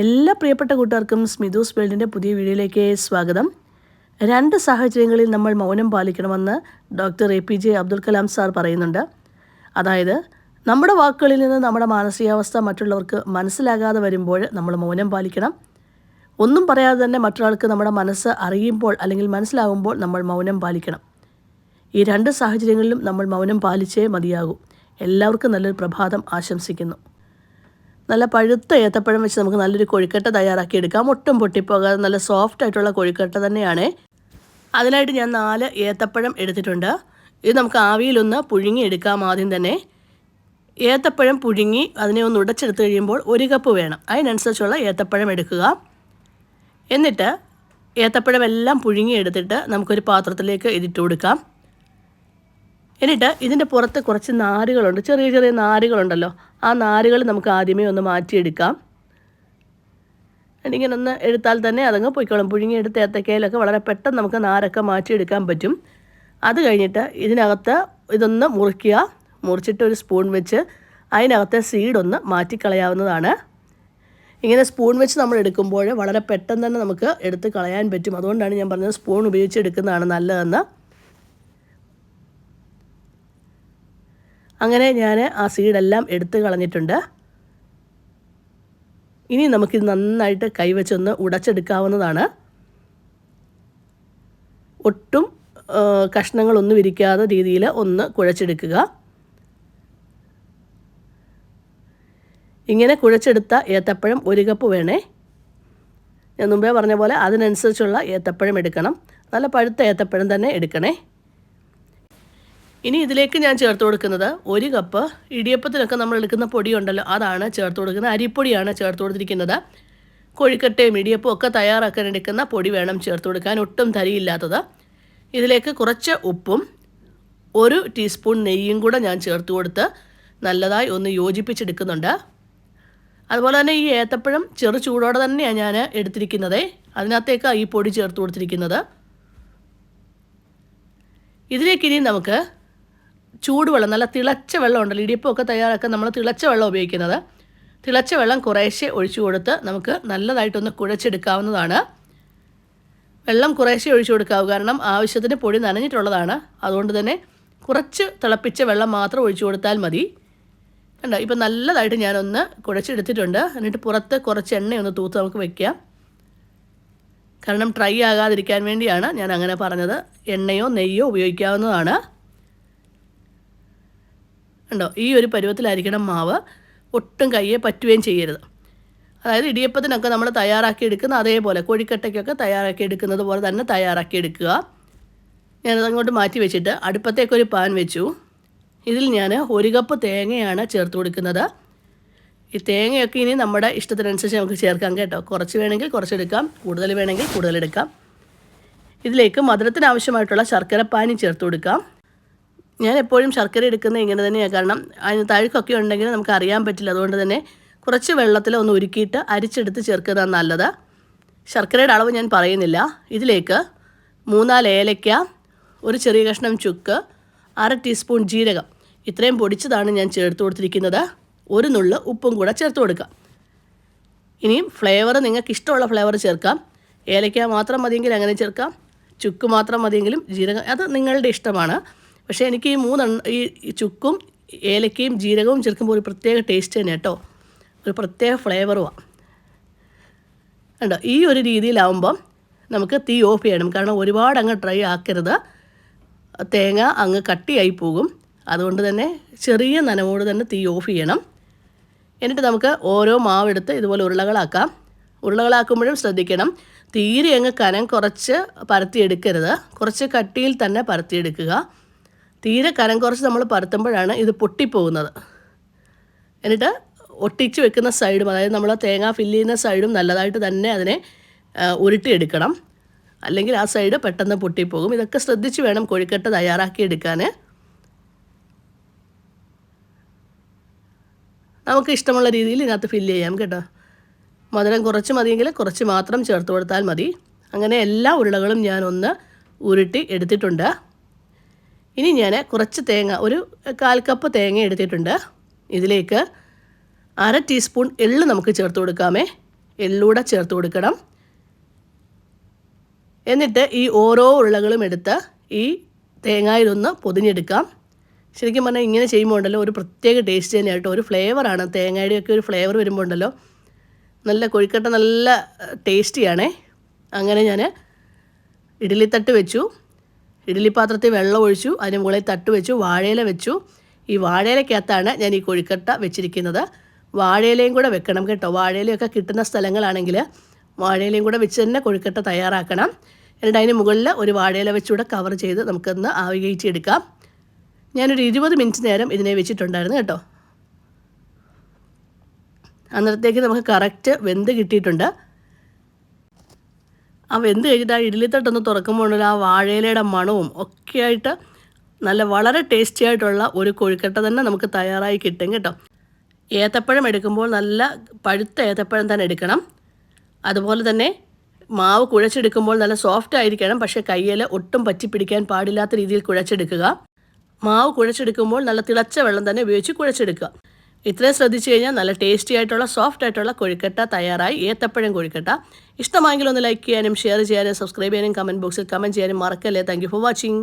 എല്ലാ പ്രിയപ്പെട്ട കൂട്ടുകാർക്കും സ്മിതൂസ് വേൾഡിന്റെ പുതിയ വീഡിയോയിലേക്ക് സ്വാഗതം. രണ്ട് സാഹചര്യങ്ങളിൽ നമ്മൾ മൗനം പാലിക്കണമെന്ന് doctor A P J Abdul Kalam sir പറയുന്നുണ്ട്. അതായത് നമ്മുടെ വാക്കുകളിൽ നിന്ന് നമ്മുടെ മാനസികാവസ്ഥ മറ്റുള്ളവർക്ക് മനസ്സിലാകാതെ വരുമ്പോൾ നമ്മൾ മൗനം പാലിക്കണം. ഒന്നും പറയാതെ തന്നെ മറ്റൊരാൾക്ക് നമ്മുടെ മനസ്സ് അറിയുമ്പോൾ അല്ലെങ്കിൽ മനസ്സിലാകുമ്പോൾ നമ്മൾ മൗനം പാലിക്കണം. ഈ രണ്ട് സാഹചര്യങ്ങളിലും നമ്മൾ മൗനം പാലിച്ചേ മതിയാകൂ. എല്ലാവർക്കും നല്ലൊരു പ്രഭാതം ആശംസിക്കുന്നു. നല്ല പഴുത്ത ഏത്തപ്പഴം വെച്ച് നമുക്ക് നല്ലൊരു കൊഴുക്കട്ട തയ്യാറാക്കി എടുക്കാം. ഒട്ടും പൊട്ടിപ്പോകാതെ നല്ല സോഫ്റ്റ് ആയിട്ടുള്ള കൊഴുക്കട്ട തന്നെയാണ്. അതിനായിട്ട് ഞാൻ നാല് ഏത്തപ്പഴം എടുത്തിട്ടുണ്ട്. ഇത് നമുക്ക് ആവിയിലൊന്ന് പുഴുങ്ങി എടുക്കാം ആദ്യം തന്നെ. ഏത്തപ്പഴം പുഴുങ്ങി അതിനെ ഒന്ന് ഉടച്ചെടുത്ത് കഴിയുമ്പോൾ ഒരു കപ്പ് വേണം. അതിനനുസരിച്ചുള്ള ഏത്തപ്പഴം എടുക്കുക. എന്നിട്ട് ഏത്തപ്പഴം എല്ലാം പുഴുങ്ങിയെടുത്തിട്ട് നമുക്കൊരു പാത്രത്തിലേക്ക് ഇതിട്ട് കൊടുക്കാം. എന്നിട്ട് ഇതിന്റെ പുറത്ത് കുറച്ച് നാരുകളുണ്ട്. ചെറിയ ചെറിയ നാരുകളുണ്ടല്ലോ. ആ നാരുകൾ നമുക്ക് ആദ്യമേ ഒന്ന് മാറ്റിയെടുക്കാം. ഇങ്ങനെ ഒന്ന് എടുത്താൽ തന്നെ അതങ്ങ് പൊയ്ക്കോളും. പുഴുങ്ങിയെടുത്ത് ഏത്തക്കയിലൊക്കെ വളരെ പെട്ടെന്ന് നമുക്ക് നാരൊക്കെ മാറ്റിയെടുക്കാൻ പറ്റും. അത് കഴിഞ്ഞിട്ട് ഇതിനകത്ത് ഇതൊന്ന് മുറിക്കുക. മുറിച്ചിട്ട് ഒരു സ്പൂൺ വെച്ച് അതിനകത്തെ സീഡൊന്ന് മാറ്റിക്കളയാവുന്നതാണ്. ഇങ്ങനെ സ്പൂൺ വെച്ച് നമ്മൾ എടുക്കുമ്പോൾ വളരെ പെട്ടെന്ന് തന്നെ നമുക്ക് എടുത്ത് കളയാൻ പറ്റും. അതുകൊണ്ടാണ് ഞാൻ പറഞ്ഞത് സ്പൂൺ ഉപയോഗിച്ച് എടുക്കുന്നതാണ് നല്ലതെന്ന്. അങ്ങനെ ഞാൻ ആ സീഡെല്ലാം എടുത്ത് കളഞ്ഞിട്ടുണ്ട്. ഇനി നമുക്കിത് നന്നായിട്ട് കൈവച്ചൊന്ന് ഉടച്ചെടുക്കാവുന്നതാണ്. ഒട്ടും കഷ്ണങ്ങളൊന്നും ഇരിക്കാത്ത രീതിയിൽ ഒന്ന് കുഴച്ചെടുക്കുക. ഇങ്ങനെ കുഴച്ചെടുത്ത ഏത്തപ്പഴം ഒരു കപ്പ് വേണേ. ഞാൻ മുമ്പേ പറഞ്ഞ പോലെ അതിനനുസരിച്ചുള്ള ഏത്തപ്പഴം എടുക്കണം. നല്ല പഴുത്ത ഏത്തപ്പഴം തന്നെ എടുക്കണേ. ഇനി ഇതിലേക്ക് ഞാൻ ചേർത്ത് കൊടുക്കുന്നത് ഒരു കപ്പ് ഇടിയപ്പത്തിനൊക്കെ നമ്മൾ എടുക്കുന്ന പൊടിയുണ്ടല്ലോ അതാണ് ചേർത്ത് കൊടുക്കുന്നത്. അരിപ്പൊടിയാണ് ചേർത്ത് കൊടുത്തിരിക്കുന്നത്. കോഴിക്കട്ടയും ഇടിയപ്പവും ഒക്കെ തയ്യാറാക്കാൻ എടുക്കുന്ന പൊടി വേണം ചേർത്ത് കൊടുക്കാൻ ഒട്ടും തരിയില്ലാത്തത്. ഇതിലേക്ക് കുറച്ച് ഉപ്പും ഒരു ടീസ്പൂൺ നെയ്യും കൂടെ ഞാൻ ചേർത്ത് കൊടുത്ത് നല്ലതായി ഒന്ന് യോജിപ്പിച്ചെടുക്കുന്നുണ്ട്. അതുപോലെ തന്നെ ഈ ഏത്തപ്പഴം ചെറു ചൂടോടെ തന്നെയാണ് ഞാൻ എടുത്തിരിക്കുന്നത്. അതിനകത്തേക്കാണ് ഈ പൊടി ചേർത്ത് കൊടുത്തിരിക്കുന്നത്. ഇതിലേക്ക് ഇനി നമുക്ക് ചൂടുവെള്ളം നല്ല തിളച്ച വെള്ളം ഉണ്ടല്ലോ ഇടിയപ്പമൊക്കെ തയ്യാറാക്കാൻ നമ്മൾ തിളച്ച വെള്ളം ഉപയോഗിക്കുന്നത്. തിളച്ച വെള്ളം കുറേശ്ശെ ഒഴിച്ചു കൊടുത്ത് നമുക്ക് നല്ലതായിട്ടൊന്ന് കുഴച്ചെടുക്കാവുന്നതാണ്. വെള്ളം കുറേശ്ശെ ഒഴിച്ചു കൊടുക്കാവൂ കാരണം ആവശ്യത്തിന് പൊടി നനഞ്ഞിട്ടുള്ളതാണ്. അതുകൊണ്ട് തന്നെ കുറച്ച് തിളപ്പിച്ച വെള്ളം മാത്രം ഒഴിച്ചു കൊടുത്താൽ മതി. കണ്ടോ ഇപ്പം നല്ലതായിട്ട് ഞാനൊന്ന് കുഴച്ചെടുത്തിട്ടുണ്ട്. എന്നിട്ട് പുറത്ത് കുറച്ച് എണ്ണയൊന്ന് തൂത്ത് നമുക്ക് വെക്കാം. കാരണം ഡ്രൈ ആകാതിരിക്കാൻ വേണ്ടിയാണ് ഞാൻ അങ്ങനെ പറഞ്ഞത്. എണ്ണയോ നെയ്യോ ഉപയോഗിക്കാവുന്നതാണ്. ഉണ്ടോ ഈ ഒരു പരുവത്തിലായിരിക്കണം മാവ് ഒട്ടും കയ്യെ പറ്റുകയും ചെയ്യരുത്. അതായത് ഇടിയപ്പത്തിനൊക്കെ നമ്മൾ തയ്യാറാക്കി എടുക്കുന്ന അതേപോലെ കോഴിക്കട്ടയ്ക്കൊക്കെ തയ്യാറാക്കി എടുക്കുന്നത് പോലെ തന്നെ തയ്യാറാക്കി എടുക്കുക. ഞാനത് അങ്ങോട്ട് മാറ്റി വെച്ചിട്ട് അടുപ്പത്തേക്കൊരു പാൻ വെച്ചു. ഇതിൽ ഞാൻ ഒരു കപ്പ് തേങ്ങയാണ് ചേർത്ത് കൊടുക്കുന്നത്. ഈ തേങ്ങയൊക്കെ ഇനി നമ്മുടെ ഇഷ്ടത്തിനനുസരിച്ച് നമുക്ക് ചേർക്കാം കേട്ടോ. കുറച്ച് വേണമെങ്കിൽ കുറച്ചെടുക്കാം കൂടുതൽ വേണമെങ്കിൽ കൂടുതലെടുക്കാം ഇതിലേക്ക് മധുരത്തിന് ആവശ്യമായിട്ടുള്ള ശർക്കര പാനി ചേർത്ത് കൊടുക്കാം. ഞാൻ എപ്പോഴും ശർക്കര എടുക്കുന്നത് ഇങ്ങനെ തന്നെയാണ് കാരണം അതിന് തഴുക്കൊക്കെ ഉണ്ടെങ്കിൽ നമുക്ക് അറിയാൻ പറ്റില്ല. അതുകൊണ്ട് തന്നെ കുറച്ച് വെള്ളത്തിൽ ഒന്ന് ഉരുക്കിയിട്ട് അരിച്ചെടുത്ത് ചേർക്കുന്നതാണ് നല്ലത്. ശർക്കരയുടെ അളവ് ഞാൻ പറയുന്നില്ല. ഇതിലേക്ക് മൂന്നാൽ ഏലയ്ക്ക ഒരു ചെറിയ കഷ്ണം ചുക്ക് അര ടീസ്പൂൺ ജീരകം. ഇത്രയും പൊടിച്ചതാണ് ഞാൻ ചേർത്ത് കൊടുത്തിരിക്കുന്നത്. ഒരു നുള്ള് ഉപ്പും കൂടെ ചേർത്ത് കൊടുക്കാം. ഇനിയും ഫ്ലേവർ നിങ്ങൾക്ക് ഇഷ്ടമുള്ള ഫ്ലേവർ ചേർക്കാം. ഏലയ്ക്ക മാത്രം മതിയെങ്കിൽ അങ്ങനെ ചേർക്കാം. ചുക്ക് മാത്രം മതിയെങ്കിലും ജീരകം അത് നിങ്ങളുടെ ഇഷ്ടമാണ്. പക്ഷേ എനിക്ക് ഈ മൂന്നെണ്ണ ഈ ചുക്കും ഏലക്കയും ജീരകവും ചേർക്കുമ്പോൾ ഒരു പ്രത്യേക ടേസ്റ്റ് തന്നെ കേട്ടോ. ഒരു പ്രത്യേക ഫ്ലേവറുമാണ് കണ്ടോ? ഈ ഒരു രീതിയിലാവുമ്പം നമുക്ക് തീ ഓഫ് ചെയ്യണം. കാരണം ഒരുപാട് അങ്ങ് ഡ്രൈ ആക്കരുത്. തേങ്ങ അങ്ങ് കട്ടിയായി പോകും. അതുകൊണ്ട് തന്നെ ചെറിയ നനവോട് തന്നെ തീ ഓഫ് ചെയ്യണം. എന്നിട്ട് നമുക്ക് ഓരോ മാവെടുത്ത് ഇതുപോലെ ഉരുളകളാക്കാം. ഉരുളകളാക്കുമ്പോഴും ശ്രദ്ധിക്കണം. തീരെ അങ്ങ് കനം കുറച്ച് പരത്തിയെടുക്കരുത്. കുറച്ച് കട്ടിയിൽ തന്നെ പരത്തിയെടുക്കുക. തീരെ കനം കുറച്ച് നമ്മൾ പരത്തുമ്പോഴാണ് ഇത് പൊട്ടിപ്പോകുന്നത്. എന്നിട്ട് ഒട്ടിച്ച് വെക്കുന്ന സൈഡും അതായത് നമ്മൾ തേങ്ങ ഫില്ല് ചെയ്യുന്ന സൈഡും നല്ലതായിട്ട് തന്നെ അതിനെ ഉരുട്ടിയെടുക്കണം. അല്ലെങ്കിൽ ആ സൈഡ് പെട്ടെന്ന് പൊട്ടിപ്പോകും. ഇതൊക്കെ ശ്രദ്ധിച്ച് വേണം കോഴിക്കട്ട തയ്യാറാക്കി എടുക്കാൻ നമുക്ക് ഇഷ്ടമുള്ള രീതിയിൽ ഇതിനകത്ത് ഫില്ല് ചെയ്യാം കേട്ടോ. മധുരം കുറച്ച് മതിയെങ്കിൽ കുറച്ച് മാത്രം ചേർത്ത് കൊടുത്താൽ മതി. അങ്ങനെ എല്ലാ ഉരുളകളും ഞാനൊന്ന് ഉരുട്ടി എടുത്തിട്ടുണ്ട്. ഇനി ഞാൻ കുറച്ച് തേങ്ങ ഒരു കാൽ കപ്പ് തേങ്ങ എടുത്തിട്ടുണ്ട്. ഇതിലേക്ക് അര ടീസ്പൂൺ എള്ള് നമുക്ക് ചേർത്ത് കൊടുക്കാമേ. എള്ളൂടെ ചേർത്ത് കൊടുക്കണം. എന്നിട്ട് ഈ ഓരോ ഉരുളകളും എടുത്ത് ഈ തേങ്ങയിലൊന്ന് പൊതിഞ്ഞെടുക്കാം. ശരിക്കും പറഞ്ഞാൽ ഇങ്ങനെ ചെയ്യുമ്പോൾ ഉണ്ടല്ലോ ഒരു പ്രത്യേക ടേസ്റ്റ് തന്നെയാട്ടോ. ഒരു ഫ്ലേവറാണ് തേങ്ങയുടെയൊക്കെ ഒരു ഫ്ലേവർ വരുമ്പോൾ ഉണ്ടല്ലോ നല്ല കൊഴുക്കട്ട നല്ല ടേസ്റ്റിയാണേ അങ്ങനെ ഞാൻ ഇഡ്ഡലിത്തട്ട് വെച്ചു. ഇഡ്ഡലി പാത്രത്തിൽ വെള്ളം ഒഴിച്ചു അതിന് മുകളിൽ തട്ട് വെച്ചു വാഴയില വെച്ചു. ഈ വാഴയിലക്കകത്താണ് ഞാൻ ഈ കൊഴുക്കട്ട വെച്ചിരിക്കുന്നത്. വാഴയിലയും കൂടെ വെക്കണം കേട്ടോ. വാഴയിലയൊക്കെ കിട്ടുന്ന സ്ഥലങ്ങളാണെങ്കിൽ വാഴയിലയും കൂടെ വെച്ച് തന്നെ കൊഴുക്കട്ട തയ്യാറാക്കണം. എന്നിട്ട് അതിന് മുകളിൽ ഒരു വാഴയില വെച്ചുകൂടെ കവർ ചെയ്ത് നമുക്കൊന്ന് ആവികയിച്ചെടുക്കാം ഞാനൊരു ഇരുപത് മിനിറ്റ് നേരം ഇതിനെ വെച്ചിട്ടുണ്ടായിരുന്നു കേട്ടോ. അന്നേരത്തേക്ക് നമുക്ക് കറക്റ്റ് വെന്ത് കിട്ടിയിട്ടുണ്ട്. ആ വെന്ത് കഴിഞ്ഞിട്ട് ആ ഇഡ്ഡലിത്തട്ടൊന്ന് തുറക്കുമ്പോൾ ആ വാഴയിലയുടെ മണവും ഒക്കെ ആയിട്ട് നല്ല വളരെ ടേസ്റ്റി ആയിട്ടുള്ള ഒരു കൊഴുക്കട്ട തന്നെ നമുക്ക് തയ്യാറായി കിട്ടും കേട്ടോ. ഏത്തപ്പഴം എടുക്കുമ്പോൾ നല്ല പഴുത്ത ഏത്തപ്പഴം തന്നെ എടുക്കണം. അതുപോലെ തന്നെ മാവ് കുഴച്ചെടുക്കുമ്പോൾ നല്ല സോഫ്റ്റ് ആയിരിക്കണം പക്ഷേ കയ്യിൽ ഒട്ടും പറ്റി പിടിക്കാൻ പാടില്ലാത്ത രീതിയിൽ കുഴച്ചെടുക്കുക. മാവ് കുഴച്ചെടുക്കുമ്പോൾ നല്ല തിളച്ച വെള്ളം തന്നെ ഉപയോഗിച്ച് കുഴച്ചെടുക്കുക. ഇത്രയും ശ്രദ്ധിച്ചു കഴിഞ്ഞാൽ നല്ല ടേസ്റ്റി ആയിട്ടുള്ള സോഫ്റ്റ് ആയിട്ടുള്ള കൊഴുക്കട്ട തയ്യാറായി. ഏത്തപ്പഴം കൊഴുക്കട്ട. ഇഷ്ടമായെങ്കിൽ ഒന്ന് ലൈക്ക് ചെയ്യാനും ഷെയർ ചെയ്യാനും സബ്സ്ക്രൈബ് ചെയ്യാനും കമന്റ് ബോക്സിൽ കമന്റ് ചെയ്യാനും മറക്കല്ലേ. Thank for watching